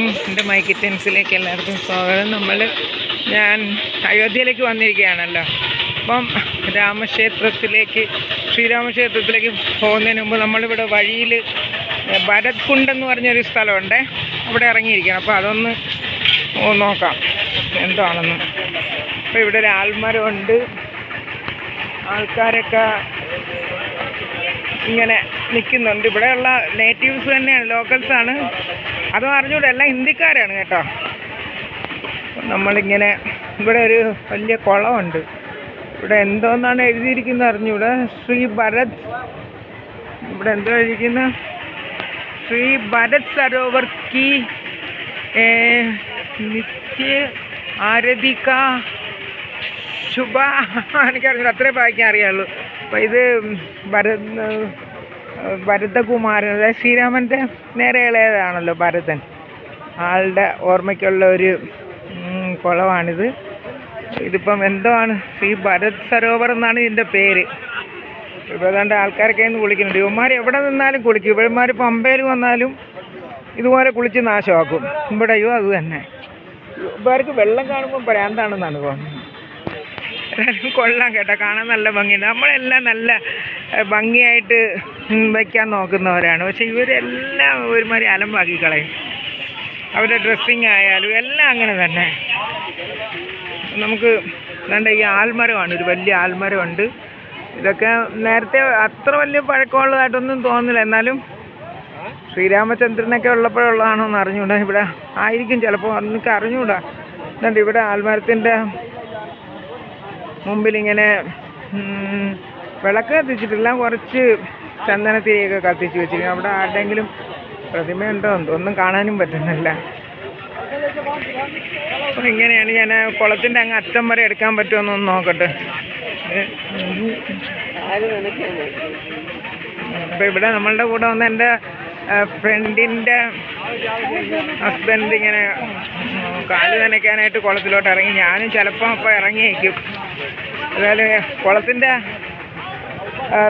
എന്റെ മൈ കിറ്റൻസിലേക്ക് എല്ലാവർക്കും സ്വാഗതം. നമ്മൾ ഞാൻ അയോധ്യയിലേക്ക് വന്നിരിക്കുകയാണല്ലോ. അപ്പം രാമക്ഷേത്രത്തിലേക്ക് ശ്രീരാമക്ഷേത്രത്തിലേക്ക് പോകുന്നതിന് മുമ്പ് നമ്മളിവിടെ വഴിയിൽ ഭരത് കുണ്ടെന്ന് പറഞ്ഞൊരു സ്ഥലമുണ്ട്. അവിടെ ഇറങ്ങിയിരിക്കണം അപ്പോൾ അതൊന്ന് നോക്കാം. എന്താണെന്ന്. അപ്പോൾ ഇവിടെ ഒരു ആൽമരമുണ്ട്. ആൾക്കാരൊക്കെ ഇങ്ങനെ നിൽക്കുന്നുണ്ട്. ഇവിടെയുള്ള നേറ്റീവ്സ് തന്നെയാണ് ലോക്കൽസാണ് അതും അറിഞ്ഞൂടെ എല്ലാം ഹിന്ദിക്കാരാണ് കേട്ടോ. നമ്മളിങ്ങനെ ഇവിടെ ഒരു വലിയ കുളമുണ്ട്. ഇവിടെ എന്തോന്നാണ് എഴുതിയിരിക്കുന്നത് അറിഞ്ഞൂടെ? ശ്രീ ഭരത്. ഇവിടെ എന്തോ എഴുതിയിരിക്കുന്ന ശ്രീ ഭരത് സരോവർ കി നിത്യ ആരതിക ശുഭ. എനിക്കറിഞ്ഞൂടെ അത്രേ വായിക്കാൻ അറിയാവുള്ളൂ അപ്പം ഇത് ഭരത് ഭരതകുമാരൻ അതായത് ശ്രീരാമന്റെ നേരെ ഇളയതാണല്ലോ ഭരതൻ. ആളുടെ ഓർമ്മയ്ക്കുള്ള ഒരു കുളമാണിത് ഇതിപ്പം എന്തോ ആണ് ശ്രീ ഭരത് സരോവർ എന്നാണ് ഇതിന്റെ പേര്. ഇപ്പോൾ ഏതാണ്ട് ആൾക്കാരൊക്കെ ഇന്ന് കുളിക്കുന്നുണ്ട്. ഇവന്മാർ എവിടെ നിന്നാലും കുളിക്കും. ഇവന്മാർ പമ്പയിൽ വന്നാലും ഇതുപോലെ കുളിച്ച് നാശമാക്കും. ഇവിടെയോ അത് തന്നെ. ഇവർക്ക് വെള്ളം കാണുമ്പോൾ ഭ്രാന്താണെന്നാണ് തോന്നുന്നത്. കൊള്ളാം കേട്ടോ. കാണാൻ നല്ല ഭംഗിയുണ്ട്. നമ്മളെല്ലാം നല്ല ഭംഗിയായിട്ട് ഉം, വെക്കാൻ നോക്കുന്നവരാണ്. പക്ഷേ ഇവരെല്ലാം ഒരുമാതിരി അലമ്പാക്കി കളയും. അവരുടെ ഡ്രസ്സിങ് ആയാലും എല്ലാം അങ്ങനെ തന്നെ. നമുക്ക് വേണ്ട ഈ ആൽമരമാണ്. ഒരു വലിയ ആൽമരമുണ്ട്. ഇതൊക്കെ നേരത്തെ അത്ര വലിയ പഴക്കമുള്ളതായിട്ടൊന്നും തോന്നുന്നില്ല. എന്നാലും ശ്രീരാമചന്ദ്രനൊക്കെ ഉള്ളപ്പോഴുള്ളതാണോ എന്ന് അറിഞ്ഞൂടാ ഇവിടെ ആയിരിക്കും ചിലപ്പോൾ എനിക്ക് അറിഞ്ഞൂടാ എന്നിട്ട് ഇവിടെ ആൽമരത്തിന്റെ ഉം, വിളക്ക് കത്തിച്ചിട്ടില്ല. കുറച്ച് ചന്ദനത്തിരിയൊക്കെ കത്തിച്ച് വെച്ചിരിക്കുന്നു. അവിടെ ആരുടെങ്കിലും പ്രതിമയുണ്ടോ? ഒന്നും കാണാനും പറ്റുന്നില്ല. അപ്പം ഇങ്ങനെയാണ് ഞാൻ കുളത്തിന്റെ അങ്ങ് അറ്റം വരെ എടുക്കാൻ പറ്റുമെന്നൊന്ന് നോക്കട്ടെ. അപ്പം ഇവിടെ നമ്മളുടെ കൂടെ വന്ന് എന്റെ ഫ്രണ്ടിന്റെ ഹസ്ബൻഡ് ഇങ്ങനെ കാൽ നനയ്ക്കാനായിട്ട് കുളത്തിലോട്ട് ഇറങ്ങി. ഞാനും ചിലപ്പോൾ അപ്പോൾ ഇറങ്ങിയേക്കും. അതായത് കുളത്തിന്റെ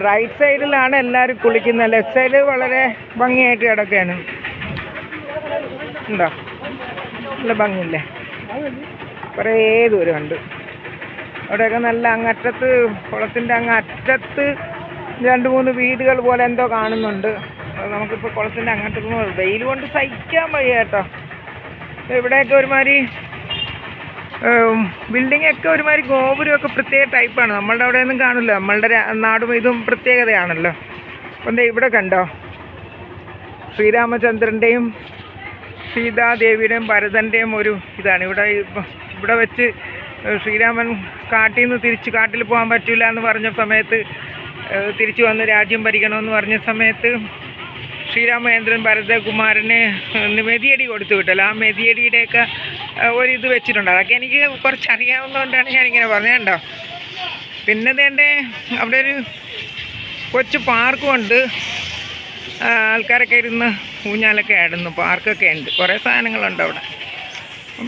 റൈറ്റ് സൈഡിലാണ് എല്ലാവരും കുളിക്കുന്നത്. ലെഫ്റ്റ് സൈഡ് വളരെ ഭംഗിയായിട്ട് കിടക്കുകയാണ്. ഉണ്ടോ? നല്ല ഭംഗിയില്ലേ? കുറേ ദൂരമുണ്ട് അവിടെയൊക്കെ നല്ല അങ്ങറ്റത്ത് കുളത്തിന്റെ അങ്ങ് അറ്റത്ത് രണ്ട് മൂന്ന് വീടുകൾ പോലെ എന്തോ കാണുന്നുണ്ട്. അത് നമുക്കിപ്പോൾ കുളത്തിന്റെ അങ്ങോട്ട് വെയിൽ കൊണ്ട് സഹിക്കാൻ വയ്യ കേട്ടോ. ഇവിടെയൊക്കെ ഒരുമാതിരി ബിൽഡിംഗ് ഒക്കെ ഒരുമാതിരി ഗോപുരമൊക്കെ പ്രത്യേക ടൈപ്പാണ് നമ്മളുടെ അവിടെ ഒന്നും കാണില്ല. നമ്മളുടെ നാടും ഇതും പ്രത്യേകതയാണല്ലോ. അപ്പം ഇവിടെ കണ്ടോ? ശ്രീരാമചന്ദ്രന്റെയും സീതാദേവിയുടെയും ഭരതന്റെയും ഒരു ഇതാണ്. ഇവിടെ ഇവിടെ വെച്ച് ശ്രീരാമൻ കാട്ടിൽ നിന്ന് തിരിച്ച് കാട്ടിൽ പോകാൻ പറ്റില്ല എന്ന് പറഞ്ഞ സമയത്ത് തിരിച്ചു വന്ന് രാജ്യം ഭരിക്കണമെന്ന് പറഞ്ഞ സമയത്ത് ശ്രീരാമചന്ദ്രൻ ഭരതകുമാരന് മെതിയടി കൊടുത്തു വിട്ടല്ലോ. ആ മെതിയടിയുടെയൊക്കെ ഏഹ് ഒരു ഇത് വെച്ചിട്ടുണ്ട്. അതൊക്കെ എനിക്ക് കുറച്ച് അറിയാവുന്നതുകൊണ്ടാണ് ഞാനിങ്ങനെ പറഞ്ഞത് കണ്ടോ? പിന്നെ വേണ്ടേ അവിടെ ഒരു കൊച്ചു പാർക്കും ഉണ്ട്. ആ, ആൾക്കാരൊക്കെ ഇരുന്ന് ഊഞ്ഞാലൊക്കെ ആടുന്നു. പാർക്കൊക്കെ ഉണ്ട്. കുറേ സാധനങ്ങളുണ്ട് അവിടെ.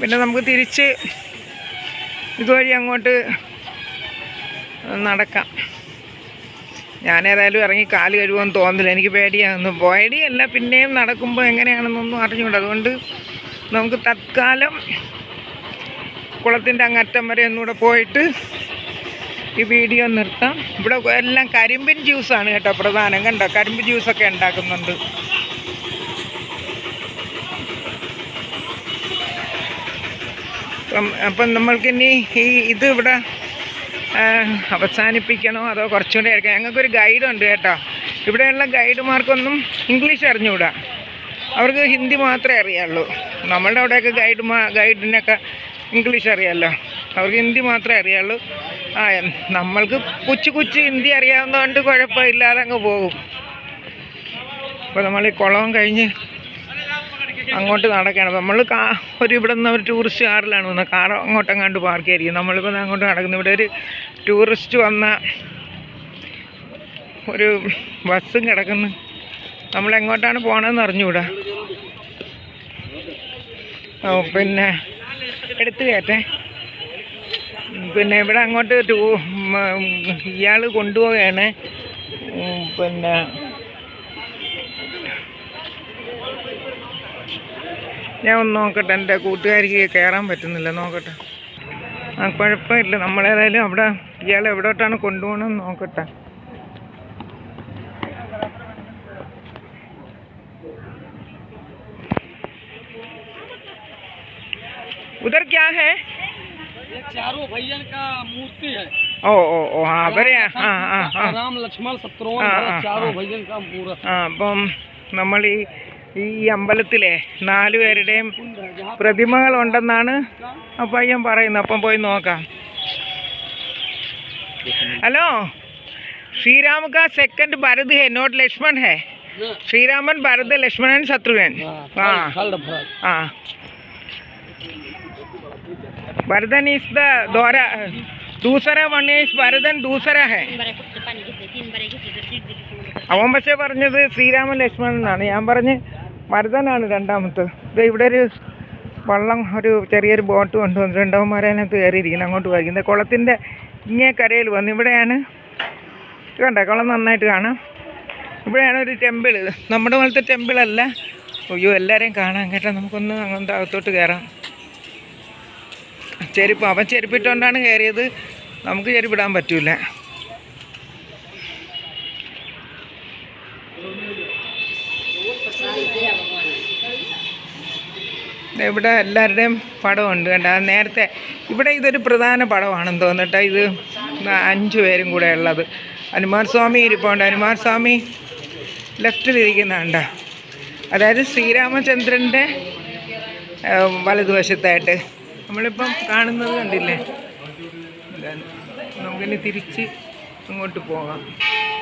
പിന്നെ നമുക്ക് തിരിച്ച് ഇതുവഴി അങ്ങോട്ട് നടക്കാം. ഞാനേതായാലും ഇറങ്ങി കാൽ കഴുകുമെന്ന് തോന്നില്ല എനിക്ക് പേടിയാകുന്നു പേടിയല്ല പിന്നെയും നടക്കുമ്പോൾ എങ്ങനെയാണെന്നൊന്നും അറിഞ്ഞുകൂടാ. അതുകൊണ്ട് നമുക്ക് തത്കാലം കുളത്തിന്റെ അങ്ങറ്റം വരെ ഒന്നുകൂടെ പോയിട്ട് ഈ വീഡിയോ നിർത്താം. ഇവിടെ എല്ലാം കരിമ്പിൻ ജ്യൂസാണ് കേട്ടോ പ്രധാനം. കണ്ടോ? കരിമ്പ് ജ്യൂസൊക്കെ ഉണ്ടാക്കുന്നുണ്ട്. അപ്പം അപ്പം നമ്മൾക്കിനി ഈ ഇത് ഇവിടെ അവസാനിപ്പിക്കണോ അതോ കുറച്ചുകൂടെ ആയിരിക്കണം ഞങ്ങൾക്കൊരു ഗൈഡുണ്ട് കേട്ടോ. ഇവിടെയുള്ള ഗൈഡുമാർക്കൊന്നും ഇംഗ്ലീഷ് അറിഞ്ഞുകൂടാ. അവർക്ക് ഹിന്ദി മാത്രമേ അറിയാവുള്ളൂ. നമ്മളുടെ അവിടെയൊക്കെ ഗൈഡ് ഗൈഡിനൊക്കെ ഇംഗ്ലീഷ് അറിയാമല്ലോ അവർക്ക് ഹിന്ദി മാത്രമേ അറിയാവുള്ളൂ. ആ നമ്മൾക്ക് കുച്ചു കുച്ചു ഹിന്ദി അറിയാവുന്നതുകൊണ്ട് കുഴപ്പമില്ലാതെ അങ്ങ് പോകും. അപ്പോൾ നമ്മൾ ഈ കുളവും കഴിഞ്ഞ് അങ്ങോട്ട് നടക്കുകയാണ് നമ്മൾ കാ ഒരു ഇവിടെ നിന്ന് ഒരു ടൂറിസ്റ്റ് കാറിലാണ് വന്നത്. കാർ അങ്ങോട്ടെങ്ങാണ്ട് പാർക്ക് ചെയ്തിരിക്കും നമ്മളിപ്പോൾ അങ്ങോട്ട് നടക്കുന്നു. ഇവിടെ ഒരു ടൂറിസ്റ്റ് വന്ന ഒരു ബസ്സും കിടക്കുന്നു. നമ്മൾ എങ്ങോട്ടാണ് പോകണമെന്ന് അറിഞ്ഞുകൂടാ ഓ പിന്നെ എടുത്ത് കയറ്റേ. പിന്നെ ഇവിടെ അങ്ങോട്ട് ടൂ ഇയാൾ കൊണ്ടുപോവുകയാണ്. പിന്നെ ഞാൻ ഒന്ന് നോക്കട്ടെ എന്റെ കൂട്ടുകാരിക്ക് കയറാൻ പറ്റുന്നില്ല നോക്കട്ടെ. ആ കുഴപ്പമില്ല നമ്മളേതായാലും അവിടെ ഇയാൾ എവിടോട്ടാണ് കൊണ്ടുപോകണമെന്ന് നോക്കട്ടെ. उधर क्या है ये चारों भैया का मूर्ति है ഓ ഓ ഓ ആ അവരെ ആ ആ ആ राम लक्ष्मण शत्रुघ्न हाँ, भरत हाँ, चारों हाँ। भैया का मूर्त ആ അപ്പം നമ്മൾ ഈ ഈ അമ്പലത്തിലെ നാലു പേരുടെയും പ്രതിമകളുണ്ടെന്നാണ് ആ പയ്യൻ പറയുന്നത് അപ്പം പോയി നോക്കാം ഹലോ ശ്രീരാമ का सेकंड भरत है नोट लक्ष्मण है श्रीरामन भरत लक्ष्मणन शत्रुघ्न हाँ खल्ड भरत हाँ भरतन इज द द्वारा दूसरा वन इज भरतन दूसरा है അവൻ പക്ഷേ പറഞ്ഞത് ശ്രീരാമൻ ലക്ഷ്മണൻ എന്നാണ് ഞാൻ പറഞ്ഞ് ഭരതനാണ് രണ്ടാമത്തെ ഇത് ഇവിടെ ഒരു വള്ളം ഒരു ചെറിയൊരു ബോട്ട് കൊണ്ടുവന്നു രണ്ടവന്മാരെ അതിനകത്ത് കയറിയിരിക്കുന്നത് അങ്ങോട്ട് പോയിരിക്കുന്നത് കുളത്തിൻ്റെ ഇങ്ങേ കരയിൽ വന്നു ഇവിടെയാണ് ഇത് കണ്ടോ കുളം നന്നായിട്ട് കാണാം ഇവിടെയാണ് ഒരു ടെമ്പിൾ നമ്മുടെ പോലത്തെ ടെമ്പിളല്ല അയ്യോ എല്ലാവരെയും കാണാൻ കേട്ടോ നമുക്കൊന്ന് അങ്ങനത്തെ അകത്തോട്ട് കയറാം ചെരുപ്പ്. അവൻ ചെരുപ്പിട്ടുകൊണ്ടാണ് കയറിയത് നമുക്ക് ചെരുപ്പിടാൻ പറ്റൂല. ഇവിടെ എല്ലാവരുടെയും പടമുണ്ട് കണ്ട? നേരത്തെ ഇവിടെ ഇതൊരു പ്രധാന പടമാണെന്ന് തോന്നിട്ട്. ഇത് അഞ്ച് പേരും കൂടെ ഉള്ളത്. ഹനുമാൻ സ്വാമി ഇരിപ്പുണ്ട്. ഹനുമാൻ സ്വാമി ലെഫ്റ്റിലിരിക്കുന്നുണ്ട് അതായത് ശ്രീരാമചന്ദ്രന്റെ വലതുവശത്തായിട്ട്. നമ്മളിപ്പം കാണുന്നത് കണ്ടില്ലേ. നമുക്കിനി തിരിച്ച് ഇങ്ങോട്ട് പോകാം